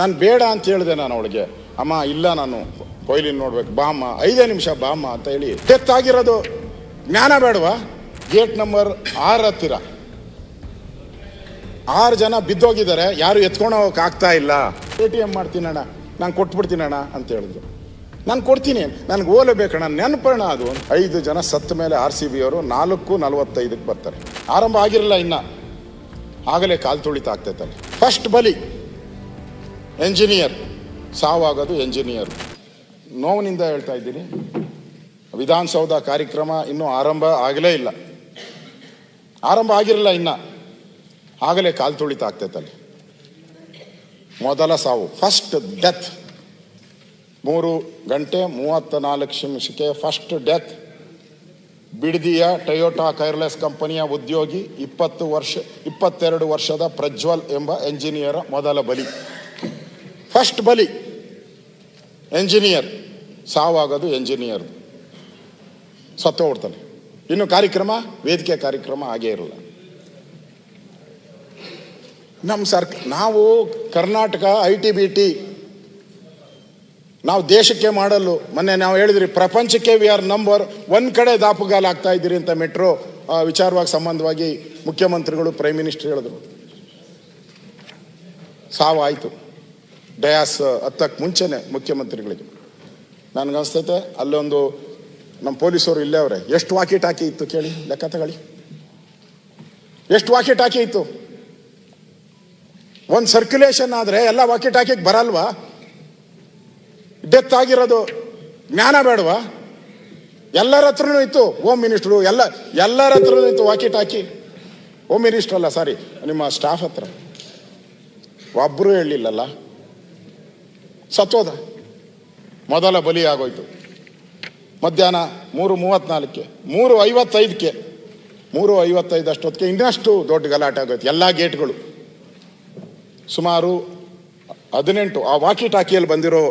ನಾನು ಬೇಡ ಅಂತ ಹೇಳಿದೆ ನಾನು ಅವಳಿಗೆ. ಅಮ್ಮ, ಇಲ್ಲ ನಾನು ಕೊಯ್ಲಿನ ನೋಡ್ಬೇಕು. ಬಾ ಅಮ್ಮ, ಐದೇ ನಿಮಿಷ ಬಾ ಅಮ್ಮ ಅಂತ ಹೇಳಿ ಡೆತ್ ಆಗಿರೋದು ಜ್ಞಾನ ಬೇಡವಾ? ಗೇಟ್ ನಂಬರ್ ಆರು ಹತ್ತಿರ. ಆರು ಜನ ಬಿದ್ದೋಗಿದ್ದಾರೆ. ಯಾರು ಎತ್ಕೊಂಡು ಹೋಗಕ್ಕೆ ಆಗ್ತಾ ಇಲ್ಲ. ಎ ಟಿ ಎಂ ಮಾಡ್ತೀನಣ್ಣ ನಾನು ಕೊಟ್ಬಿಡ್ತೀನಣ್ಣ ಅಂತ ಹೇಳಿದ್ರು. ನಾನು ಕೊಡ್ತೀನಿ. ನನಗೆ ಓಲಬೇಕಣ್ಣ ನೆನಪಣ್ಣ ಅದು. ಐದು ಜನ ಸತ್ತ ಮೇಲೆ ಆರ್ ಸಿ ಬಿ ಅವರು ನಾಲ್ಕು ನಲವತ್ತೈದಕ್ಕೆ ಬರ್ತಾರೆ. ಆರಂಭ ಆಗಿರಲ್ಲ ಇನ್ನ. ಆಗಲೇ ಕಾಲು ತುಳಿತ ಆಗ್ತೈತಲ್ಲ. ಫಸ್ಟ್ ಬಲಿ. ಎಂಜಿನಿಯರ್. ಸಾವಾಗೋದು ಎಂಜಿನಿಯರ್. ನೋವಿನಿಂದ ಹೇಳ್ತಾ ಇದ್ದೀನಿ. ವಿಧಾನಸೌಧ ಕಾರ್ಯಕ್ರಮ ಇನ್ನೂ ಆರಂಭ ಆಗಲೇ ಇಲ್ಲ. ಆರಂಭ ಆಗಿರಲಿಲ್ಲ ಇನ್ನ. ಆಗಲೇ ಕಾಲು ತುಳಿತ ಆಗ್ತೈತಲ್ಲಿ ಮೊದಲ ಸಾವು ಫಸ್ಟ್ ಡೆತ್ ಮೂರು ಗಂಟೆ ಮೂವತ್ತ ನಾಲ್ಕು ನಿಮಿಷಕ್ಕೆ ಫಸ್ಟ್ ಡೆತ್ ಬಿಡದಿಯ ಟೊಯೋಟಾ ಕೈರ್ಲೆಸ್ ಕಂಪನಿಯ ಉದ್ಯೋಗಿ, ಇಪ್ಪತ್ತು ವರ್ಷ, ಇಪ್ಪತ್ತೆರಡು ವರ್ಷದ ಪ್ರಜ್ವಲ್ ಎಂಬ ಎಂಜಿನಿಯರ್ ಮೊದಲ ಬಲಿ. ಫಸ್ಟ್ ಬಲಿ. ಎಂಜಿನಿಯರ್ ಸಾವಾಗೋದು ಎಂಜಿನಿಯರ್ ಸತ್ತು ಹೋಗ್ತಾನೆ ಇನ್ನು ಕಾರ್ಯಕ್ರಮ, ವೇದಿಕೆ ಕಾರ್ಯಕ್ರಮ ಹಾಗೇ ಇರಲ್ಲ. ನಮ್ಮ ಸರ್ಕ, ನಾವು Karnataka I T B T ನಾವು ದೇಶಕ್ಕೆ ಮಾಡಲು ಮೊನ್ನೆ ನಾವು ಹೇಳಿದ್ರಿ, ಪ್ರಪಂಚಕ್ಕೆ ವಿ ಆರ್ ನಂಬರ್ ಒಂದ್ ಕಡೆ ದಾಪುಗಾಲ ಆಗ್ತಾ ಇದ್ದೀರಿ ಅಂತ ಮೆಟ್ರೋ ವಿಚಾರವಾಗಿ ಸಂಬಂಧವಾಗಿ ಮುಖ್ಯಮಂತ್ರಿಗಳು ಪ್ರೈಮ್ ಮಿನಿಸ್ಟರ್ ಹೇಳಿದ್ರು. ಸಾವಾಯಿತು. ಡಯಾಸ್ ಹತ್ತಕ್ಕೆ ಮುಂಚೆನೆ ಮುಖ್ಯಮಂತ್ರಿಗಳಿಗೆ. ನನಗನ್ಸ್ತೈತೆ ಅಲ್ಲೊಂದು ನಮ್ಮ ಪೊಲೀಸರು ಇಲ್ಲೇ ಅವರೇ, ಎಷ್ಟು ವಾಕಿ ಟಾಕಿ ಇತ್ತು ಕೇಳಿ, ಲೆಕ್ಕ ತಗೊಳ್ಳಿ. ಎಷ್ಟು ವಾಕಿ ಟಾಕಿ ಇತ್ತು? ಒಂದು ಸರ್ಕ್ಯುಲೇಷನ್ ಆದರೆ ಎಲ್ಲ ವಾಕಿ ಟಾಕಿಗೆ ಬರಲ್ವಾ? ಡೆತ್ ಆಗಿರೋದು ಜ್ಞಾನ ಬೇಡವಾ? ಎಲ್ಲರ ಹತ್ರನೂ ಇತ್ತು ಹೋಮ್ ಮಿನಿಸ್ಟ್ರು ಎಲ್ಲ, ಎಲ್ಲರ ಹತ್ರನೂ ಇತ್ತು ವಾಕಿ ಟಾಕಿ ಹೋಮ್ ಮಿನಿಸ್ಟ್ರಲ್ಲ ಸಾರಿ ನಿಮ್ಮ ಸ್ಟಾಫ್ ಹತ್ರ. ಒಬ್ಬರು ಹೇಳಿಲ್ಲಲ್ಲ ಸತ್ತೋದ. ಮೊದಲ ಬಲಿ ಆಗೋಯ್ತು. ಮಧ್ಯಾಹ್ನ ಮೂರು ಮೂವತ್ನಾಲ್ಕಕ್ಕೆ ಮೂರು ಐವತ್ತೈದಕ್ಕೆ ಮೂರು ಐವತ್ತೈದು ಅಷ್ಟೊತ್ತಿಗೆ ಇನ್ನಷ್ಟು ದೊಡ್ಡ ಗಲಾಟೆ ಆಗೋಯ್ತು, ಎಲ್ಲ ಗೇಟ್ಗಳು. ಸುಮಾರು ಹದಿನೆಂಟು, ಆ ವಾಕಿ ಟಾಕಿಯಲ್ಲಿ ಬಂದಿರೋ,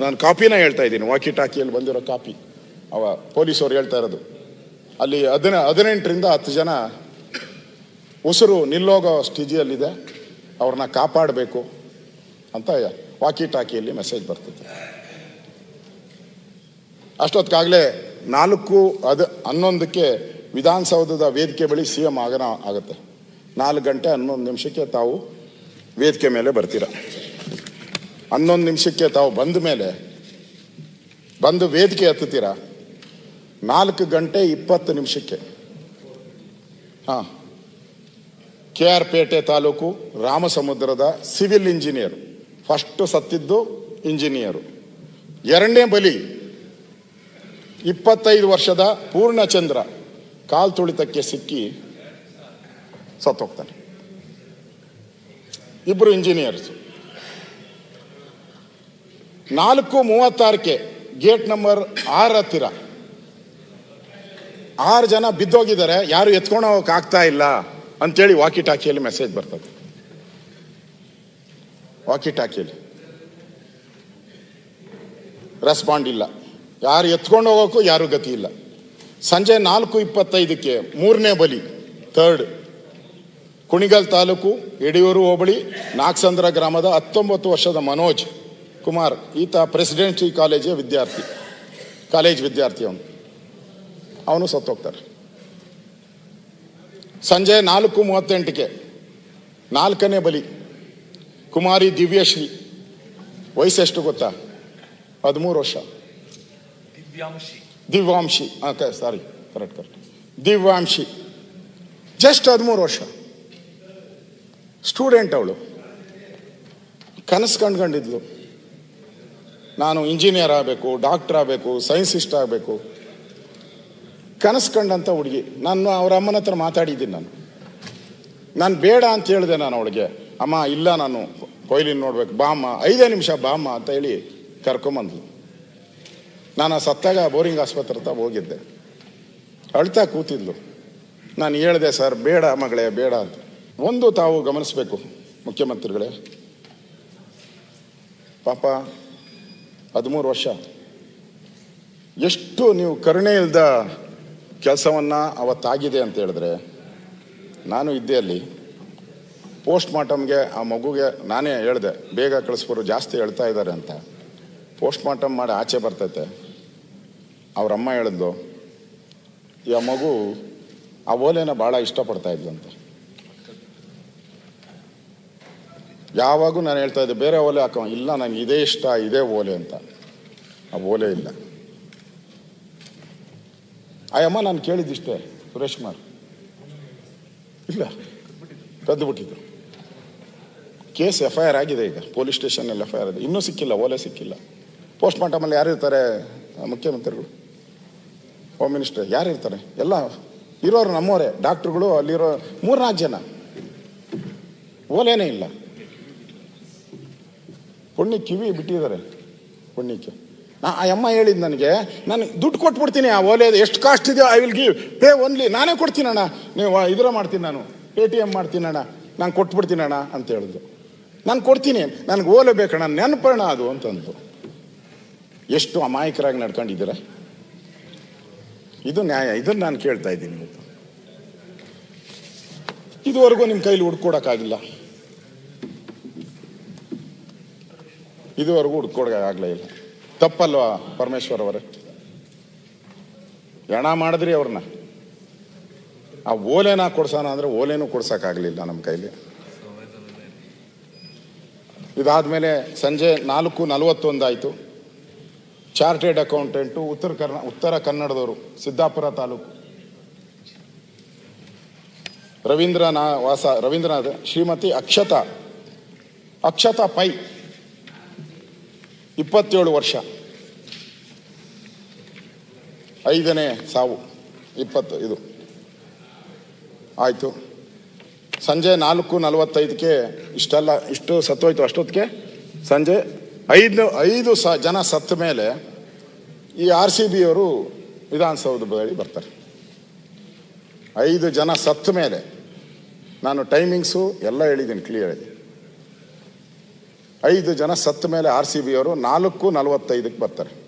ನಾನು ಕಾಪಿನ ಹೇಳ್ತಾ ಇದ್ದೀನಿ ವಾಕಿ ಟಾಕಿಯಲ್ಲಿ ಬಂದಿರೋ ಕಾಪಿ. ಅವ ಪೊಲೀಸವ್ರು ಹೇಳ್ತಾ ಇರೋದು. ಅಲ್ಲಿ ಹದಿನ, ಹದಿನೆಂಟರಿಂದ ಹತ್ತು ಜನ ಉಸಿರು ನಿಲ್ಲೋಗೋ ಸ್ಟೇಜಿಯಲ್ಲಿದೆ ಅವ್ರನ್ನ ಕಾಪಾಡಬೇಕು ಅಂತ ವಾಕಿ ಟಾಕಿಯಲ್ಲಿ ಮೆಸೇಜ್ ಬರ್ತದೆ. ಅಷ್ಟೊತ್ತಿಗಾಗಲೇ ನಾಲ್ಕು ಅದು ಹನ್ನೊಂದಕ್ಕೆ ವಿಧಾನಸೌಧದ ವೇದಿಕೆ ಬಳಿ ಸಿ ಎಂ ಆಗನ ಆಗುತ್ತೆ. ನಾಲ್ಕು ಗಂಟೆ ಹನ್ನೊಂದು ನಿಮಿಷಕ್ಕೆ ತಾವು ವೇದಿಕೆ ಮೇಲೆ ಬರ್ತೀರ. ಹನ್ನೊಂದು ನಿಮಿಷಕ್ಕೆ ತಾವು ಬಂದ ಮೇಲೆ ಬಂದು ವೇದಿಕೆ ಹತ್ತುತ್ತೀರ ನಾಲ್ಕು ಗಂಟೆ ಇಪ್ಪತ್ತು ನಿಮಿಷಕ್ಕೆ. ಹಾಂ. ಕೆ ಆರ್ ಪೇಟೆ ತಾಲೂಕು ರಾಮಸಮುದ್ರದ ಸಿವಿಲ್ ಇಂಜಿನಿಯರ್. ಫಸ್ಟ್ ಸತ್ತಿದ್ದು ಇಂಜಿನಿಯರು. ಎರಡನೇ ಬಲಿ, ಇಪ್ಪತ್ತೈದು ವರ್ಷದ ಪೂರ್ಣಚಂದ್ರ ಕಾಲ್ ತುಳಿತಕ್ಕೆ ಸಿಕ್ಕಿ ಸತ್ತೋಗ್ತಾನೆ. ಇಬ್ಬರು ಇಂಜಿನಿಯರ್ಸ್. ನಾಲ್ಕು ಮೂವತ್ತಾರಕ್ಕೆ ಗೇಟ್ ನಂಬರ್ ಆರು ಹತ್ತಿರ. ಆರು ಜನ ಬಿದ್ದೋಗಿದ್ದಾರೆ, ಯಾರು ಎತ್ಕೊಂಡು ಹೋಗಕ್ಕೆ ಆಗ್ತಾ ಇಲ್ಲ ಅಂತೇಳಿ ವಾಕಿ ಟಾಕಿಯಲ್ಲಿ ಮೆಸೇಜ್ ಬರ್ತದೆ. ವಾಕಿ ಟಾಕಿಯಲ್ಲಿ ರೆಸ್ಪಾಂಡ್ ಇಲ್ಲ ಯಾರು ಎತ್ಕೊಂಡು ಹೋಗೋಕು ಯಾರು ಗತಿ ಇಲ್ಲ. ಸಂಜೆ ನಾಲ್ಕು ಇಪ್ಪತ್ತೈದಕ್ಕೆ ಮೂರನೇ ಬಲಿ ಥರ್ಡ್ ಕುಣಿಗಲ್ ತಾಲೂಕು ಯಡಿಯೂರು ಹೋಬಳಿ, ನಾಗಸಂದ್ರ ಗ್ರಾಮದ ಹತ್ತೊಂಬತ್ತು ವರ್ಷದ ಮನೋಜ್ ಕುಮಾರ್, ಈತ ಪ್ರೆಸಿಡೆನ್ಸಿ ಕಾಲೇಜಿನ ವಿದ್ಯಾರ್ಥಿ, ಕಾಲೇಜ್ ವಿದ್ಯಾರ್ಥಿ ಅವನು. ಅವನು ಸತ್ತೋಗ್ತಾರೆ. ಸಂಜೆ ನಾಲ್ಕು ಮೂವತ್ತೆಂಟಕ್ಕೆ ನಾಲ್ಕನೇ ಬಲಿ ಕುಮಾರಿ ದಿವ್ಯಶ್ರೀ. ವಯಸ್ಸು ಎಷ್ಟು ಗೊತ್ತಾ? ಹದಿಮೂರು ವರ್ಷ. Divyanshi. Divyanshi. Sorry correct correct Divyanshi. Just ಹದಿಮೂರು ವರ್ಷ. ಸ್ಟೂಡೆಂಟ್ ಅವಳು. ಕನಸು ಕಂಡ್ಕೊಂಡಿದ್ಲು. ನಾನು ಇಂಜಿನಿಯರ್ ಆಗಬೇಕು ಡಾಕ್ಟರ್ ಆಗಬೇಕು ಸೈನ್ಸಿಸ್ಟ್ ಆಗಬೇಕು. ಕನಸು ಕಂಡಂಥ ಹುಡುಗಿ. ನಾನು ಅವ್ರ ಅಮ್ಮನ ಹತ್ರ ಮಾತಾಡಿದ್ದೀನಿ ನಾನು. ನಾನು ಬೇಡ ಅಂತ ಹೇಳಿದೆ ನಾನು ಅವಳಿಗೆ. ಅಮ್ಮ, ಇಲ್ಲ ನಾನು ಕೊಯ್ಲಿನ ನೋಡ್ಬೇಕು. ಬಾಮ್ಮ, ಐದೇ ನಿಮಿಷ ಬಾ ಅಮ್ಮ ಅಂತ ಹೇಳಿ ಕರ್ಕೊಂಬಂದ್ಲು. ನಾನು ಸತ್ತಾಗ ಬೋರಿಂಗ್ ಆಸ್ಪತ್ರೆ ಹತ್ರ ಹೋಗಿದ್ದೆ. ಅಳ್ತಾ ಕೂತಿದ್ಲು. ನಾನು ಹೇಳಿದೆ, ಸರ್, ಬೇಡ ಮಗಳೇ, ಬೇಡ ಅಂತ. ಒಂದು ತಾವು ಗಮನಿಸಬೇಕು, ಮುಖ್ಯಮಂತ್ರಿಗಳೇ. ಪಾಪ, ಹದಿಮೂರು ವರ್ಷ. ಎಷ್ಟು ನೀವು ಕರುಣೆ ಇಲ್ದ ಕೆಲಸವನ್ನ ಅವತ್ತಾಗಿದೆ ಅಂತ ಹೇಳಿದ್ರೆ, ನಾನು ಇದ್ದೆ ಅಲ್ಲಿ. ಪೋಸ್ಟ್ ಮಾರ್ಟಮ್ಗೆ ಆ ಮಗುಗೆ ನಾನೇ ಹೇಳಿದೆ, ಬೇಗ ಕಳಿಸ್ಬೋರು ಜಾಸ್ತಿ ಹೇಳ್ತಾ ಇದ್ದಾರೆ ಅಂತ. ಪೋಸ್ಟ್ ಮಾರ್ಟಮ್ ಮಾಡಿ ಆಚೆ ಬರ್ತೈತೆ. ಅವರಮ್ಮ ಹೇಳಿದ್ಲು ಈ ಆ ಮಗು ಆ ಓಲೆನ ಭಾಳ ಇಷ್ಟಪಡ್ತಾ ಇದ್ದಂತೆ ಯಾವಾಗೂ ನಾನು ಹೇಳ್ತಾ ಇದ್ದೆ, ಬೇರೆ ಓಲೆ ಹಾಕೋ, ಇಲ್ಲ ನನಗೆ ಇದೇ ಇಷ್ಟ, ಇದೇ ಓಲೆ ಅಂತ. ಆ ಓಲೆ ಇಲ್ಲ. ಆ ಅಮ್ಮ ನಾನು ಕೇಳಿದ್ದಿಷ್ಟೇ ಸುರೇಶ್ ಕುಮಾರ್ ಇಲ್ಲ ಕದ್ದು ಬಿಟ್ಟಿದ್ರು ಕೇಸ್ ಎಫ್ ಐ ಆರ್ ಆಗಿದೆ ಈಗ, ಪೊಲೀಸ್ ಸ್ಟೇಷನಲ್ಲಿ ಎಫ್ ಐ ಆರ್ ಆಗಿದೆ. ಇನ್ನೂ ಸಿಕ್ಕಿಲ್ಲ, ಓಲೆ ಸಿಕ್ಕಿಲ್ಲ. ಪೋಸ್ಟ್ ಮಾರ್ಟಮಲ್ಲಿ ಯಾರು ಇರ್ತಾರೆ ಮುಖ್ಯಮಂತ್ರಿಗಳು ಹೋಮ್ ಮಿನಿಸ್ಟರ್ ಯಾರು ಇರ್ತಾರೆ ಎಲ್ಲ ಇರೋರು ನಮ್ಮವರೇ, ಡಾಕ್ಟ್ರುಗಳು ಅಲ್ಲಿರೋ ಮೂರ್ನಾಲ್ಕು ಜನ. ಓಲೇನೇ ಇಲ್ಲ. ಪುಣ್ಯ ಕಿವಿ ಬಿಟ್ಟಿದ್ದಾರೆ, ಪುಣ್ಯಕ್ಕೆ. ನಾ ಆ ಅಮ್ಮ ಹೇಳಿದ್ ನನಗೆ, ನಾನು ದುಡ್ಡು ಕೊಟ್ಬಿಡ್ತೀನಿ, ಆ ಓಲೆ ಎಷ್ಟು ಕಾಸ್ಟ್ ಇದೆಯೋ I will give pay only ನಾನೇ ಕೊಡ್ತೀನಿ ಅಣ್ಣ ನೀವು ಇದರ ಮಾಡ್ತೀನಿ ನಾನು. ಪೇ ಟಿ ಎಂ ಮಾಡ್ತೀನಿ ಅಣ್ಣ ನಾನು ಕೊಟ್ಬಿಡ್ತೀನಿ ಅಣ್ಣ ಅಂತ ಹೇಳಿದ್ರು. ನಾನು ಕೊಡ್ತೀನಿ, ನನಗೆ ಓಲೆ ಬೇಕಣ್ಣ ನೆನಪಣ್ಣ ಅದು ಅಂತಂದು. ಎಷ್ಟು ಅಮಾಯಕರಾಗಿ ನಡ್ಕೊಂಡಿದ್ದೀರ? ಇದು ನ್ಯಾಯ, ಇದನ್ನು ನಾನು ಕೇಳ್ತಾ ಇದ್ದೀನಿ ಇದುವರೆಗೂ ನಿಮ್ಮ ಕೈಲಿ ಹುಡ್ಕೊಡೋಕ್ಕಾಗಿಲ್ಲ. ಇದುವರೆಗೂ ಹುಡ್ಕೊಡಕ್ಕಾಗಲೇ ಇಲ್ಲ. ತಪ್ಪಲ್ವಾ ಪರಮೇಶ್ವರ್ ಅವರೇ ಹೆಣ ಮಾಡಿದ್ರಿ ಅವ್ರನ್ನ. ಆ ಓಲೆನ ಕೊಡ್ಸೋಣ ಅಂದರೆ ಓಲೆನೂ ಕೊಡ್ಸೋಕ್ಕಾಗಲಿಲ್ಲ ನಮ್ಮ ಕೈಲಿ. ಇದಾದ್ಮೇಲೆ ಸಂಜೆ ನಾಲ್ಕು ನಲವತ್ತೊಂದಾಯಿತು ಚಾರ್ಟೆಡ್ ಅಕೌಂಟೆಂಟು ಉತ್ತರ ಕರ್ನಾ, ಉತ್ತರ ಕನ್ನಡದವರು, ಸಿದ್ದಾಪುರ ತಾಲೂಕು. ರವೀಂದ್ರನಾ ವಾಸ ರವೀಂದ್ರನಾಥ್ ಶ್ರೀಮತಿ ಅಕ್ಷತಾ ಅಕ್ಷತಾ ಪೈ, ಇಪ್ಪತ್ತೇಳು ವರ್ಷ. ಐದನೇ ಸಾವು, ಇಪ್ಪತ್ತು, ಇದು. ಆಯಿತು. ಸಂಜೆ ನಾಲ್ಕು ನಲವತ್ತೈದಕ್ಕೆ ಇಷ್ಟೆಲ್ಲ, ಇಷ್ಟು ಸತ್ತೋಯ್ತು ಅಷ್ಟೊತ್ತಿಗೆ? ಸಂಜೆ ಐದು ಐದು ಸ, ಜನ ಸತ್ತ ಮೇಲೆ ಈ ಆರ್ ಸಿ ಬಿಯವರು ವಿಧಾನಸೌಧ ಬಳಿ ಬರ್ತಾರೆ. ಐದು ಜನ ಸತ್ತ ಮೇಲೆ ನಾನು ಟೈಮಿಂಗ್ಸು ಎಲ್ಲ ಹೇಳಿದ್ದೀನಿ ಕ್ಲಿಯರ್ ಆಗಿ. ಐದು ಜನ ಸತ್ತ ಮೇಲೆ ಆರ್ ಸಿ ಬಿಯವರು ನಾಲ್ಕು ನಲವತ್ತೈದಕ್ಕೆ ಬರ್ತಾರೆ.